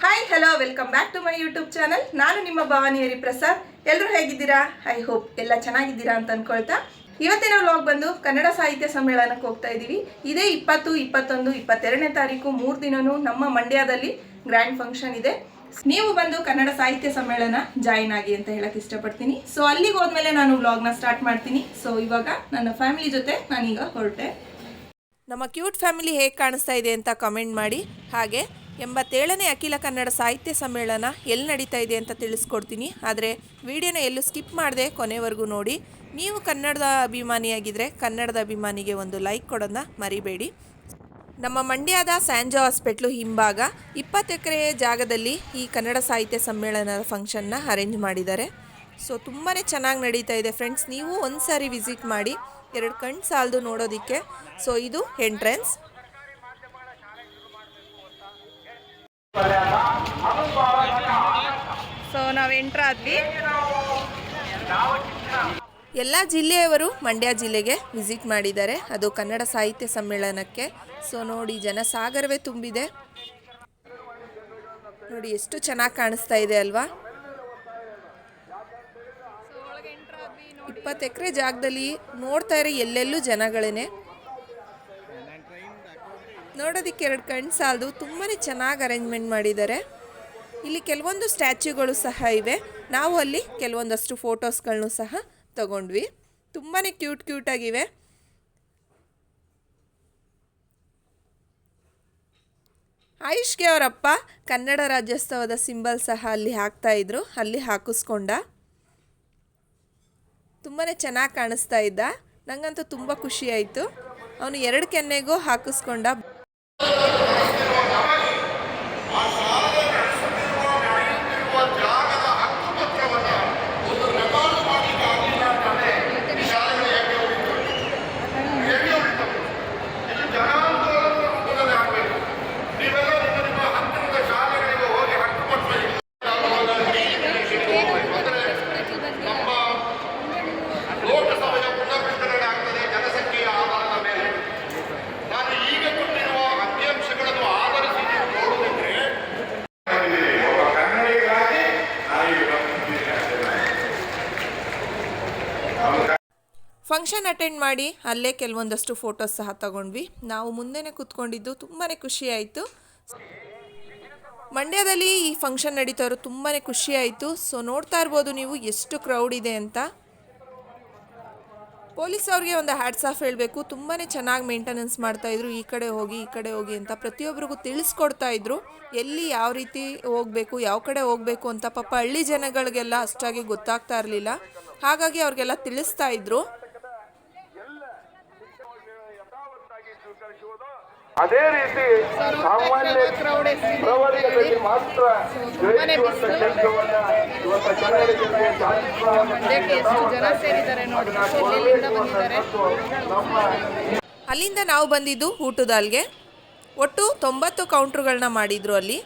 Hi hello welcome back to my YouTube channel ನಾನು ನಿಮ್ಮ ಭವಾನಿ ಹರಿಪ್ರಸಾದ್. ಎಲ್ಲರೂ ಹೇಗಿದ್ದೀರಾ? ಐ ಹೋಪ್ ಎಲ್ಲ ಚೆನ್ನಾಗಿದ್ದೀರಾ ಅಂತ ಅನ್ಕೊಳ್ತಾ. ಇವತ್ತಿನ ವ್ಲಾಗ್ ಬಂದು ಕನ್ನಡ ಸಾಹಿತ್ಯ ಸಮ್ಮೇಳನಕ್ಕೆ ಹೋಗ್ತಾ ಇದ್ದೀವಿ. ಇದೇ ಇಪ್ಪತ್ತು, ಇಪ್ಪತ್ತೊಂದು, ಇಪ್ಪತ್ತೆರಡನೇ ತಾರೀಕು ಮೂರು ದಿನವೂ ನಮ್ಮ ಮಂಡ್ಯದಲ್ಲಿ ಗ್ರ್ಯಾಂಡ್ ಫಂಕ್ಷನ್ ಇದೆ. ನೀವು ಬಂದು ಕನ್ನಡ ಸಾಹಿತ್ಯ ಸಮ್ಮೇಳನ ಜಾಯಿನ್ ಆಗಿ ಅಂತ ಹೇಳಕ್ಕೆ ಇಷ್ಟಪಡ್ತೀನಿ. ಸೊ ಅಲ್ಲಿಗೆ ಹೋದ್ಮೇಲೆ ನಾನು ವ್ಲಾಗ್ನ ಸ್ಟಾರ್ಟ್ ಮಾಡ್ತೀನಿ. ಸೊ ಇವಾಗ ನನ್ನ ಫ್ಯಾಮಿಲಿ ಜೊತೆ ನಾನೀಗ ಹೊರಟೆ. ನಮ್ಮ ಕ್ಯೂಟ್ ಫ್ಯಾಮಿಲಿ ಹೇಗೆ ಕಾಣಿಸ್ತಾ ಇದೆ ಅಂತ ಕಮೆಂಟ್ ಮಾಡಿ. ಹಾಗೆ ಎಂಬತ್ತೇಳನೇ ಅಖಿಲ ಕನ್ನಡ ಸಾಹಿತ್ಯ ಸಮ್ಮೇಳನ ಎಲ್ಲಿ ನಡೀತಾ ಇದೆ ಅಂತ ತಿಳಿಸ್ಕೊಡ್ತೀನಿ. ಆದರೆ ವಿಡಿಯೋನ ಎಲ್ಲೂ ಸ್ಕಿಪ್ ಮಾಡದೆ ಕೊನೆವರೆಗೂ ನೋಡಿ. ನೀವು ಕನ್ನಡದ ಅಭಿಮಾನಿಯಾಗಿದ್ದರೆ ಕನ್ನಡದ ಅಭಿಮಾನಿಗೆ ಒಂದು ಲೈಕ್ ಕೊಡೋದನ್ನ ಮರಿಬೇಡಿ. ನಮ್ಮ ಮಂಡ್ಯದ ಸ್ಯಾಂಜೋ ಹಾಸ್ಪಿಟ್ಲು ಹಿಂಭಾಗ ಇಪ್ಪತ್ತು ಎಕರೆ ಜಾಗದಲ್ಲಿ ಈ ಕನ್ನಡ ಸಾಹಿತ್ಯ ಸಮ್ಮೇಳನದ ಫಂಕ್ಷನ್ನ ಅರೇಂಜ್ ಮಾಡಿದ್ದಾರೆ. ಸೊ ತುಂಬಾ ಚೆನ್ನಾಗಿ ನಡೀತಾ ಇದೆ ಫ್ರೆಂಡ್ಸ್. ನೀವು ಒಂದು ಸಾರಿ ವಿಸಿಟ್ ಮಾಡಿ, ಎರಡು ಕಣ್ಣು ಸಾಲದು ನೋಡೋದಕ್ಕೆ. ಸೊ, ಇದು ಎಂಟ್ರೆನ್ಸ್. ಸೊ ನಾವು ಎಂಟ್ರ್ ಆದ್ವಿ. ಎಲ್ಲ ಜಿಲ್ಲೆಯವರು ಮಂಡ್ಯ ಜಿಲ್ಲೆಗೆ ವಿಸಿಟ್ ಮಾಡಿದ್ದಾರೆ. ಅದು ಕನ್ನಡ ಸಾಹಿತ್ಯ ಸಮ್ಮೇಳನಕ್ಕೆ. ಸೊ ನೋಡಿ, ಜನಸಾಗರವೇ ತುಂಬಿದೆ. ನೋಡಿ, ಎಷ್ಟು ಚೆನ್ನಾಗಿ ಕಾಣಿಸ್ತಾ ಇದೆ ಅಲ್ವಾ? ಇಪ್ಪತ್ತು ಎಕರೆ ಜಾಗದಲ್ಲಿ ನೋಡ್ತಾ ಇರೋ, ಎಲ್ಲೆಲ್ಲೂ ಜನಗಳೇನೆ. ನೋಡೋದಕ್ಕೆ ಎರಡು ಕಣ್ಣು ಸಾಲದು. ತುಂಬಾ ಚೆನ್ನಾಗಿ ಅರೇಂಜ್ಮೆಂಟ್ ಮಾಡಿದ್ದಾರೆ. ಇಲ್ಲಿ ಕೆಲವೊಂದು ಸ್ಟ್ಯಾಚ್ಯೂಗಳು ಸಹ ಇವೆ. ನಾವು ಅಲ್ಲಿ ಕೆಲವೊಂದಷ್ಟು ಫೋಟೋಸ್ಗಳನ್ನು ಸಹ ತಗೊಂಡ್ವಿ. ತುಂಬಾ ಕ್ಯೂಟ್ ಕ್ಯೂಟಾಗಿವೆ ಆಯುಷ್ಗೆ ಅವರಪ್ಪ ಕನ್ನಡ ರಾಜ್ಯೋತ್ಸವದ ಸಿಂಬಲ್ ಸಹ ಅಲ್ಲಿ ಹಾಕ್ತಾ ಇದ್ರು. ಅಲ್ಲಿ ಹಾಕಿಸ್ಕೊಂಡ. ತುಂಬಾ ಚೆನ್ನಾಗಿ ಕಾಣಿಸ್ತಾ ಇದ್ದ. ನನಗಂತೂ ತುಂಬ ಖುಷಿ ಆಯಿತು. ಅವನು ಎರಡು ಕೆನ್ನೆಗೂ ಹಾಕಿಸ್ಕೊಂಡ. you ಫಂಕ್ಷನ್ ಅಟೆಂಡ್ ಮಾಡಿ ಅಲ್ಲೇ ಕೆಲವೊಂದಷ್ಟು ಫೋಟೋಸ್ ಸಹ ತಗೊಂಡ್ವಿ. ನಾವು ಮುಂದೆನೆ ಕೂತ್ಕೊಂಡಿದ್ದು ತುಂಬಾ ಖುಷಿ ಆಯಿತು. ಮಂಡ್ಯದಲ್ಲಿ ಈ ಫಂಕ್ಷನ್ ನಡೀತಾ ಇರೋ ತುಂಬಾ ಖುಷಿ ಆಯಿತು. ಸೊ ನೋಡ್ತಾ ಇರ್ಬೋದು ನೀವು ಎಷ್ಟು ಕ್ರೌಡ್ ಇದೆ ಅಂತ. ಪೊಲೀಸ್ ಅವ್ರಿಗೆ ಒಂದು ಹ್ಯಾಟ್ಸ್ ಆಫ್ ಹೇಳಬೇಕು. ತುಂಬಾ ಚೆನ್ನಾಗಿ ಮೇಂಟೆನೆನ್ಸ್ ಮಾಡ್ತಾಯಿದ್ರು ಈ ಕಡೆ ಹೋಗಿ, ಈ ಕಡೆ ಹೋಗಿ ಅಂತ ಪ್ರತಿಯೊಬ್ಬರಿಗೂ ತಿಳಿಸ್ಕೊಡ್ತಾ ಇದ್ರು. ಎಲ್ಲಿ ಯಾವ ರೀತಿ ಹೋಗಬೇಕು, ಯಾವ ಕಡೆ ಹೋಗಬೇಕು ಅಂತ ಪಾಪ ಹಳ್ಳಿ ಜನಗಳಿಗೆಲ್ಲ ಅಷ್ಟಾಗಿ ಗೊತ್ತಾಗ್ತಾ ಇರಲಿಲ್ಲ. ಹಾಗಾಗಿ ಅವ್ರಿಗೆಲ್ಲ ತಿಳಿಸ್ತಾ ಇದ್ರು. ಅದೇ ರೀತಿ ಸಾಮಾನ್ಯ ಪ್ರವರ್ಗದಲ್ಲಿ ಮಾತ್ರ ಗ್ರಹಿಸುವಂತ ಕೆಲಸವನ್ನ ಇವತ್ತು ಕನ್ನಡಿಗರಿಗೆ ನಮ್ಮ ಅಲ್ಲಿಂದ ನಾವು ಬಂದಿದ್ದು ಊಟದಾಲ್ಗೆ. ಒಟ್ಟು ತೊಂಬತ್ತು ಕೌಂಟ್ರುಗಳನ್ನ ಮಾಡಿದ್ರು ಅಲ್ಲಿ.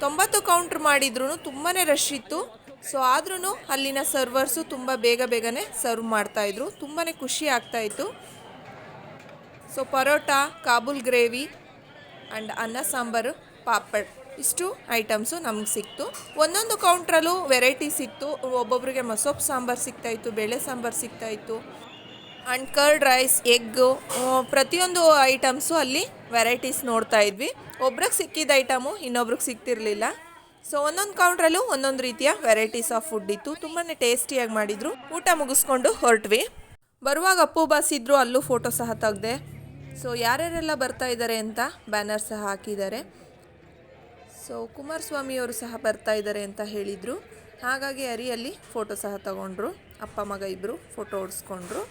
ತೊಂಬತ್ತು ಕೌಂಟ್ರ್ ಮಾಡಿದ್ರು ತುಂಬಾ ರಶ್ ಇತ್ತು. ಸೊ ಆದ್ರೂ ಅಲ್ಲಿನ ಸರ್ವರ್ಸು ತುಂಬ ಬೇಗ ಬೇಗನೆ ಸರ್ವ್ ಮಾಡ್ತಾಯಿದ್ರು ತುಂಬಾ ಖುಷಿ ಆಗ್ತಾಯಿತ್ತು so parotta Kabul gravy and ಅನ್ನ ಸಾಂಬಾರು ಪಾಪಡ್ ಇಷ್ಟು ಐಟಮ್ಸು ನಮ್ಗೆ ಸಿಕ್ತು. ಒಂದೊಂದು ಕೌಂಟ್ರಲ್ಲೂ ವೆರೈಟಿ ಸಿಕ್ತು. ಒಬ್ಬೊಬ್ಬರಿಗೆ ಮಸೊಪ್ಪು ಸಾಂಬಾರು ಸಿಗ್ತಾಯಿತ್ತು ಬೇಳೆ ಸಾಂಬಾರು ಸಿಗ್ತಾಯಿತ್ತು ಆ್ಯಂಡ್ ಕರ್ಡ್ ರೈಸ್ ಎಗ್ಗು ಪ್ರತಿಯೊಂದು ಐಟಮ್ಸು ಅಲ್ಲಿ ವೆರೈಟೀಸ್ ನೋಡ್ತಾ ಇದ್ವಿ. ಒಬ್ರಿಗೆ ಸಿಕ್ಕಿದ ಐಟಮು ಇನ್ನೊಬ್ರಿಗೆ ಸಿಗ್ತಿರ್ಲಿಲ್ಲ ಸೊ ಒಂದೊಂದು ಕೌಂಟ್ರಲ್ಲೂ ಒಂದೊಂದು ರೀತಿಯ ವೆರೈಟೀಸ್ ಆಫ್ ಫುಡ್ ಇತ್ತು. ತುಂಬಾ ಟೇಸ್ಟಿಯಾಗಿ ಮಾಡಿದರು. ಊಟ ಮುಗಿಸ್ಕೊಂಡು ಹೊರಟ್ವಿ. ಬರುವಾಗ ಅಪ್ಪು, ಬಾಸ್ ಇದ್ದರೂ ಅಲ್ಲೂ ಫೋಟೋ ಸಹ ತೆಗ್ದೆ. ಸೊ ಯಾರ್ಯಾರೆಲ್ಲ ಬರ್ತಾ ಇದ್ದಾರೆ ಅಂತ ಬ್ಯಾನರ್ ಸಹ ಹಾಕಿದ್ದಾರೆ. ಸೊ ಕುಮಾರಸ್ವಾಮಿಯವರು ಸಹ ಬರ್ತಾ ಇದ್ದಾರೆ ಅಂತ ಹೇಳಿದರು. ಹಾಗಾಗಿ ಅರಿಯಲ್ಲಿ ಫೋಟೋ ಸಹ ತಗೊಂಡ್ರು. ಅಪ್ಪ, ಮಗ ಇಬ್ಬರು photo ಓಡಿಸ್ಕೊಂಡ್ರು.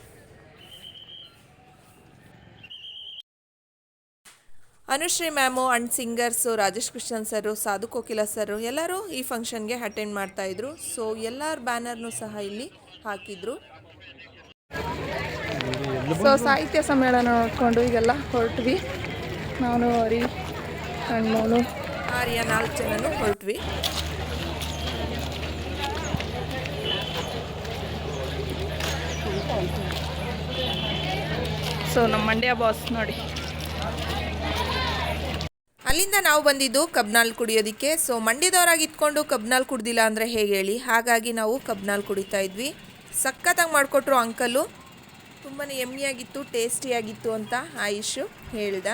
Anushree ma'am and singers Rajesh Krishnan sir Sadhu Kokila sir ಎಲ್ಲರೂ ಈ ಫಂಕ್ಷನ್ಗೆ ಅಟೆಂಡ್ ಮಾಡ್ತಾಯಿದ್ರು ಸೊ ಎಲ್ಲರ ಬ್ಯಾನರ್ನು ಸಹ ಇಲ್ಲಿ ಹಾಕಿದ್ರು. ಸೊ ಸಾಹಿತ್ಯ ಸಮ್ಮೇಳನ ನೋಡಿಕೊಂಡು ಈಗೆಲ್ಲ ಹೊರಟ್ವಿ. ನಾನು ಹರಿ ಕಣ್ಮೋನು ಆರ್ಯ ನಾಲ್ಕು ಜನನು ಹೊರಟ್ವಿ. ಸೊ ನಮ್ಮ ಮಂಡ್ಯ ಬಾಸ್ ನೋಡಿ. ಅಲ್ಲಿಂದ ನಾವು ಬಂದಿದ್ದು ಕಬ್ನಾಲ್ ಕುಡಿಯೋದಕ್ಕೆ. ಸೊ ಮಂಡ್ಯದವರಾಗಿ ಇದ್ಕೊಂಡು ಕಬ್ನಾಲ್ ಕುಡ್ದಿಲ್ಲ ಅಂದರೆ ಹೇಗೆ ಹೇಳಿ? ಹಾಗಾಗಿ ನಾವು ಕಬ್ನಾಲ್ ಕುಡಿತಾ ಇದ್ವಿ. ಸಖತ್ತಾಗಿ ಮಾಡಿಕೊಟ್ರು ಅಂಕಲು ತುಂಬಾ ಎಮ್ಮಿಯಾಗಿತ್ತು ಟೇಸ್ಟಿಯಾಗಿತ್ತು ಅಂತ ಆಯುಷು ಹೇಳ್ದ.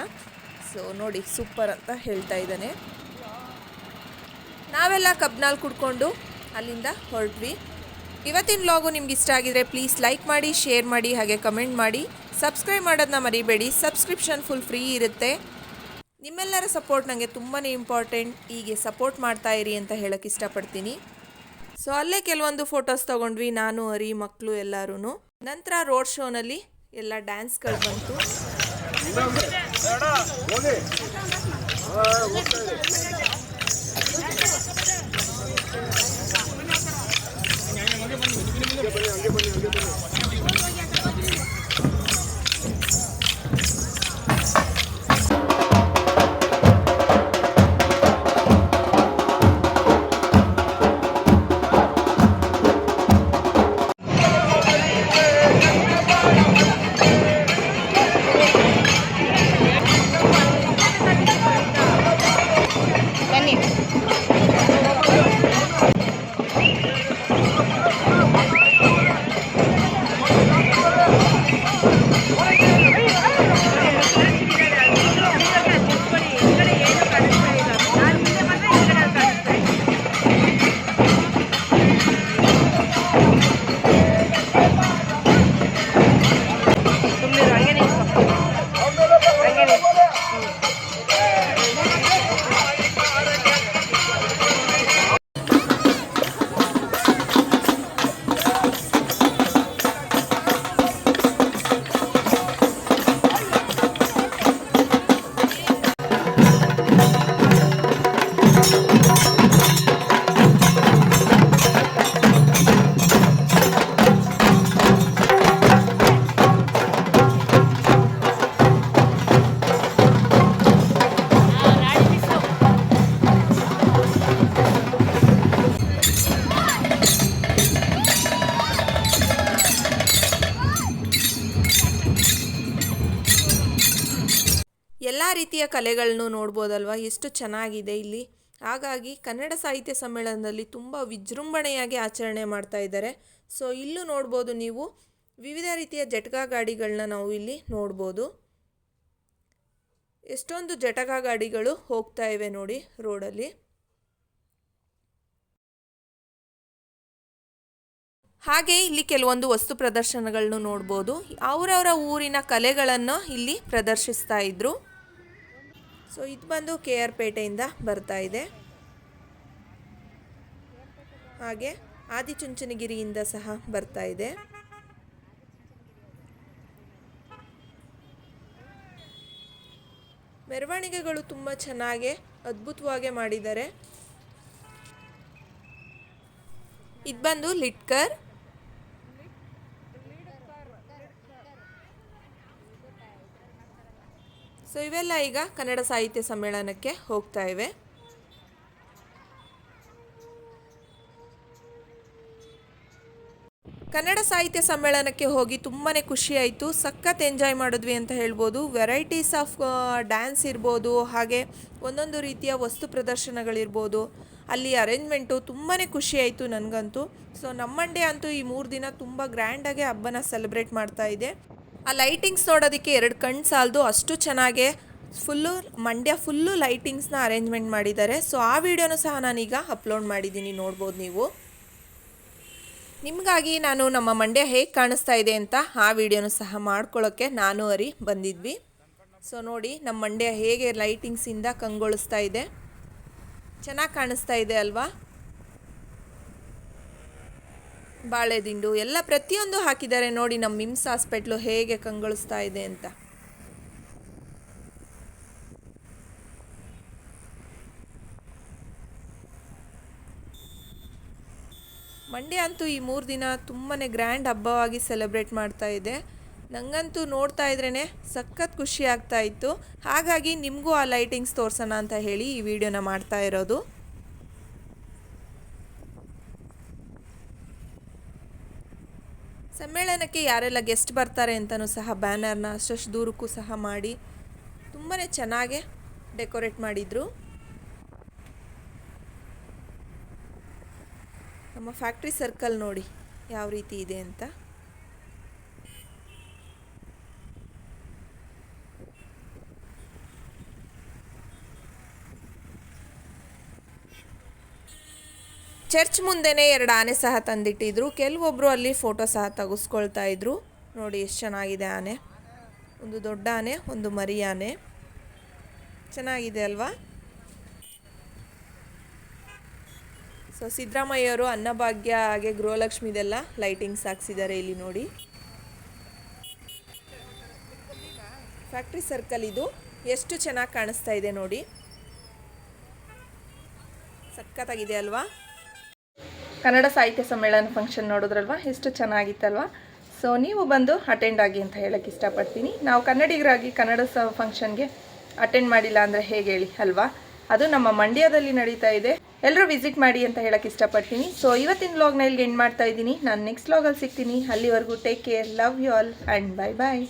ಸೊ ನೋಡಿ, ಸೂಪರ್ ಅಂತ ಹೇಳ್ತಾ ಇದ್ದಾನೆ. ನಾವೆಲ್ಲ ಕಬ್ನಾಲ್ ಕುಡ್ಕೊಂಡು ಅಲ್ಲಿಂದ ಹೊರಟ್ವಿ. ಇವತ್ತಿನ ವ್ಲಾಗು ನಿಮ್ಗೆ ಇಷ್ಟ ಆಗಿದ್ರೆ ಪ್ಲೀಸ್ ಲೈಕ್ ಮಾಡಿ ಶೇರ್ ಮಾಡಿ, ಹಾಗೆ ಕಮೆಂಟ್ ಮಾಡಿ. ಸಬ್ಸ್ಕ್ರೈಬ್ ಮಾಡೋದನ್ನ ಮರಿಬೇಡಿ. ಸಬ್ಸ್ಕ್ರಿಪ್ಷನ್ ಫುಲ್ ಫ್ರೀ ಇರುತ್ತೆ. ನಿಮ್ಮೆಲ್ಲರ ಸಪೋರ್ಟ್ ನನಗೆ ತುಂಬಾ ಇಂಪಾರ್ಟೆಂಟ್ ಹೀಗೆ ಸಪೋರ್ಟ್ ಮಾಡ್ತಾ ಇರಿ ಅಂತ ಹೇಳಕ್ಕೆ ಇಷ್ಟಪಡ್ತೀನಿ. ಸೊ ಅಲ್ಲೇ ಕೆಲವೊಂದು ಫೋಟೋಸ್ ತೊಗೊಂಡ್ವಿ, ನಾನು, ಅರಿ ಮಕ್ಕಳು ಎಲ್ಲರೂ ನಂತರ ರೋಡ್ ಶೋನಲ್ಲಿ ಎಲ್ಲ ಡ್ಯಾನ್ಸ್ಗಳು ಬಂತು. ರೀತಿಯ ಕಲೆಗಳನ್ನು ನೋಡ್ಬೋದಲ್ವ? ಎಷ್ಟು ಚೆನ್ನಾಗಿದೆ ಇಲ್ಲಿ. ಹಾಗಾಗಿ ಕನ್ನಡ ಸಾಹಿತ್ಯ ಸಮ್ಮೇಳನದಲ್ಲಿ ತುಂಬ ವಿಜೃಂಭಣೆಯಾಗಿ ಆಚರಣೆ ಮಾಡ್ತಾ ಇದ್ದಾರೆ. ಸೊ, ಇಲ್ಲೂ ನೋಡ್ಬೋದು ನೀವು. ವಿವಿಧ ರೀತಿಯ ಜಟಕಾ ಗಾಡಿಗಳನ್ನ ನಾವು ಇಲ್ಲಿ ನೋಡ್ಬೋದು. ಎಷ್ಟೊಂದು ಜಟಕಾ ಗಾಡಿಗಳು ಹೋಗ್ತಾ ಇವೆ ನೋಡಿ ರೋಡಲ್ಲಿ. ಹಾಗೆ ಇಲ್ಲಿ ಕೆಲವೊಂದು ವಸ್ತು ಪ್ರದರ್ಶನಗಳನ್ನು ನೋಡ್ಬೋದು. ಅವರವರ ಊರಿನ ಕಲೆಗಳನ್ನು ಇಲ್ಲಿ ಪ್ರದರ್ಶಿಸ್ತಾ ಇದ್ರು. ಸೊ ಇದು ಬಂದು ಕೆ ಆರ್ ಪೇಟೆಯಿಂದ ಬರ್ತಾ ಇದೆ. ಹಾಗೆ ಆದಿಚುಂಚನಗಿರಿಯಿಂದ ಸಹ ಬರ್ತಾ ಇದೆ. ಮೆರವಣಿಗೆಗಳು ತುಂಬ ಚೆನ್ನಾಗಿ ಅದ್ಭುತವಾಗಿ ಮಾಡಿದ್ದಾರೆ. ಇದು ಬಂದು ಲಿಟ್ಕರ್. ಸೊ ಇವೆಲ್ಲ ಈಗ ಕನ್ನಡ ಸಾಹಿತ್ಯ ಸಮ್ಮೇಳನಕ್ಕೆ ಹೋಗ್ತಾ ಇವೆ. ಕನ್ನಡ ಸಾಹಿತ್ಯ ಸಮ್ಮೇಳನಕ್ಕೆ ಹೋಗಿ ತುಂಬಾ ಖುಷಿ ಆಯಿತು. ಸಖತ್ ಎಂಜಾಯ್ ಮಾಡಿದ್ವಿ ಅಂತ ಹೇಳ್ಬೋದು. ವೆರೈಟೀಸ್ ಆಫ್ ಡ್ಯಾನ್ಸ್ ಇರ್ಬೋದು, ಹಾಗೆ ಒಂದೊಂದು ರೀತಿಯ ವಸ್ತು ಪ್ರದರ್ಶನಗಳಿರ್ಬೋದು. ಅಲ್ಲಿ ಅರೇಂಜ್ಮೆಂಟು ತುಂಬಾ ಖುಷಿ ಆಯಿತು ನನಗಂತೂ. ಸೊ ನಮ್ಮಂಡೆ ಅಂತೂ ಈ ಮೂರು ದಿನ ತುಂಬ ಗ್ರ್ಯಾಂಡಾಗಿ ಹಬ್ಬನ ಸೆಲೆಬ್ರೇಟ್ ಮಾಡ್ತಾ ಇದೆ. ಆ ಲೈಟಿಂಗ್ಸ್ ನೋಡೋದಕ್ಕೆ ಎರಡು ಕಣ್ಣು ಸಾಲದು, ಅಷ್ಟು ಚೆನ್ನಾಗೆ ಫುಲ್ಲು, ಮಂಡ್ಯ ಫುಲ್ಲು ಲೈಟಿಂಗ್ಸ್ನ ಅರೇಂಜ್ಮೆಂಟ್ ಮಾಡಿದ್ದಾರೆ. ಸೊ ಆ ವಿಡಿಯೋನು ಸಹ ನಾನೀಗ ಅಪ್ಲೋಡ್ ಮಾಡಿದ್ದೀನಿ, ನೋಡ್ಬೋದು ನೀವು. ನಿಮಗಾಗಿ ನಾನು ನಮ್ಮ ಮಂಡ್ಯ ಹೇಗೆ ಕಾಣಿಸ್ತಾ ಇದೆ ಅಂತ ಆ ವಿಡಿಯೋನು ಸಹ ಮಾಡ್ಕೊಳ್ಳೋಕ್ಕೆ ನಾನು ಅರಿ ಬಂದಿದ್ವಿ. ಸೊ ನೋಡಿ, ನಮ್ಮ ಮಂಡ್ಯ ಹೇಗೆ ಲೈಟಿಂಗ್ಸಿಂದ ಕಂಗೊಳಿಸ್ತಾ ಇದೆ. ಚೆನ್ನಾಗಿ ಕಾಣಿಸ್ತಾ ಇದೆ ಅಲ್ವಾ? ಬಾಳೆದಿಂಡು ಎಲ್ಲ ಪ್ರತಿಯೊಂದು ಹಾಕಿದ್ದಾರೆ ನೋಡಿ ನಮ್ಮ ಮಿಮ್ಸ್ ಹಾಸ್ಪಿಟ್ಲು ಹೇಗೆ ಕಂಗೊಳಿಸ್ತಾ ಇದೆ ಅಂತ. ಮಂಡ್ಯ ಅಂತೂ ಈ ಮೂರು ದಿನ ತುಂಬಾ ಗ್ರ್ಯಾಂಡ್ ಹಬ್ಬವಾಗಿ ಸೆಲೆಬ್ರೇಟ್ ಮಾಡ್ತಾ ಇದೆ. ನನಗಂತೂ ನೋಡ್ತಾ ಇದ್ರೇ ಸಖತ್ ಖುಷಿ ಆಗ್ತಾ ಇತ್ತು. ಹಾಗಾಗಿ ನಿಮಗೂ ಆ ಲೈಟಿಂಗ್ಸ್ ತೋರಿಸೋಣ ಅಂತ ಹೇಳಿ ಈ ವಿಡಿಯೋನ ಮಾಡ್ತಾ ಇರೋದು. ಸಮ್ಮೇಳನಕ್ಕೆ ಯಾರೆಲ್ಲ ಗೆಸ್ಟ್ ಬರ್ತಾರೆ ಅಂತಲೂ ಸಹ ಬ್ಯಾನರ್ನ ಅಷ್ಟಷ್ಟು ದೂರಕ್ಕೂ ಸಹ ಮಾಡಿ ತುಂಬಾ ಚೆನ್ನಾಗೆ ಡೆಕೋರೇಟ್ ಮಾಡಿದರು. ನಮ್ಮ ಫ್ಯಾಕ್ಟ್ರಿ ಸರ್ಕಲ್ ನೋಡಿ ಯಾವ ರೀತಿ ಇದೆ ಅಂತ. ಚರ್ಚ್ ಮುಂದೆನೇ ಎರಡು ಆನೆ ಸಹ ತಂದಿಟ್ಟಿದ್ರು. ಕೆಲವೊಬ್ಬರು ಅಲ್ಲಿ ಫೋಟೋ ಸಹ ತೆಗೆಸ್ಕೊಳ್ತಾ ಇದ್ರು. ನೋಡಿ ಎಷ್ಟು ಚೆನ್ನಾಗಿದೆ ಆನೆ. ಒಂದು ದೊಡ್ಡ ಆನೆ, ಒಂದು ಮರಿ ಆನೆ. ಚೆನ್ನಾಗಿದೆ ಅಲ್ವಾ? ಸೊ, ಸಿದ್ದರಾಮಯ್ಯವರು ಅನ್ನಭಾಗ್ಯ ಹಾಗೆ ಗೃಹಲಕ್ಷ್ಮಿದೆಲ್ಲ ಲೈಟಿಂಗ್ಸ್ ಹಾಕ್ಸಿದ್ದಾರೆ ಇಲ್ಲಿ ನೋಡಿ. ಫ್ಯಾಕ್ಟ್ರಿ ಸರ್ಕಲ್ ಇದು. ಎಷ್ಟು ಚೆನ್ನಾಗಿ ಕಾಣಿಸ್ತಾ ಇದೆ ನೋಡಿ. ಸಖತ್ತಾಗಿದೆ ಅಲ್ವಾ? ಕನ್ನಡ ಸಾಹಿತ್ಯ ಸಮ್ಮೇಳನ ಫಂಕ್ಷನ್ ನೋಡಿದ್ರಲ್ವಾ? ಎಷ್ಟು ಚೆನ್ನಾಗಿತ್ತಲ್ವಾ? ಸೊ ನೀವು ಬಂದು ಅಟೆಂಡ್ ಆಗಿ ಅಂತ ಹೇಳೋಕ್ಕೆ ಇಷ್ಟಪಡ್ತೀನಿ. ನಾವು ಕನ್ನಡಿಗರಾಗಿ ಕನ್ನಡ ಸ ಫಂಕ್ಷನ್ಗೆ ಅಟೆಂಡ್ ಮಾಡಿಲ್ಲ ಅಂದರೆ ಹೇಗೆ ಹೇಳಿ, ಅಲ್ವಾ? ಅದು ನಮ್ಮ ಮಂಡ್ಯದಲ್ಲಿ ನಡೀತಾ ಇದೆ. ಎಲ್ಲರೂ ವಿಸಿಟ್ ಮಾಡಿ ಅಂತ ಹೇಳಕ್ಕೆ ಇಷ್ಟಪಡ್ತೀನಿ. ಸೊ ಇವತ್ತಿನ ವ್ಲಾಗ್ನ ಇಲ್ಲಿಗೆ ಎಂಡ್ ಮಾಡ್ತಾ ಇದ್ದೀನಿ. ನಾನು ನೆಕ್ಸ್ಟ್ ವ್ಲಾಗಲ್ಲಿ ಸಿಗ್ತೀನಿ. ಅಲ್ಲಿವರೆಗೂ take care love you all and bye bye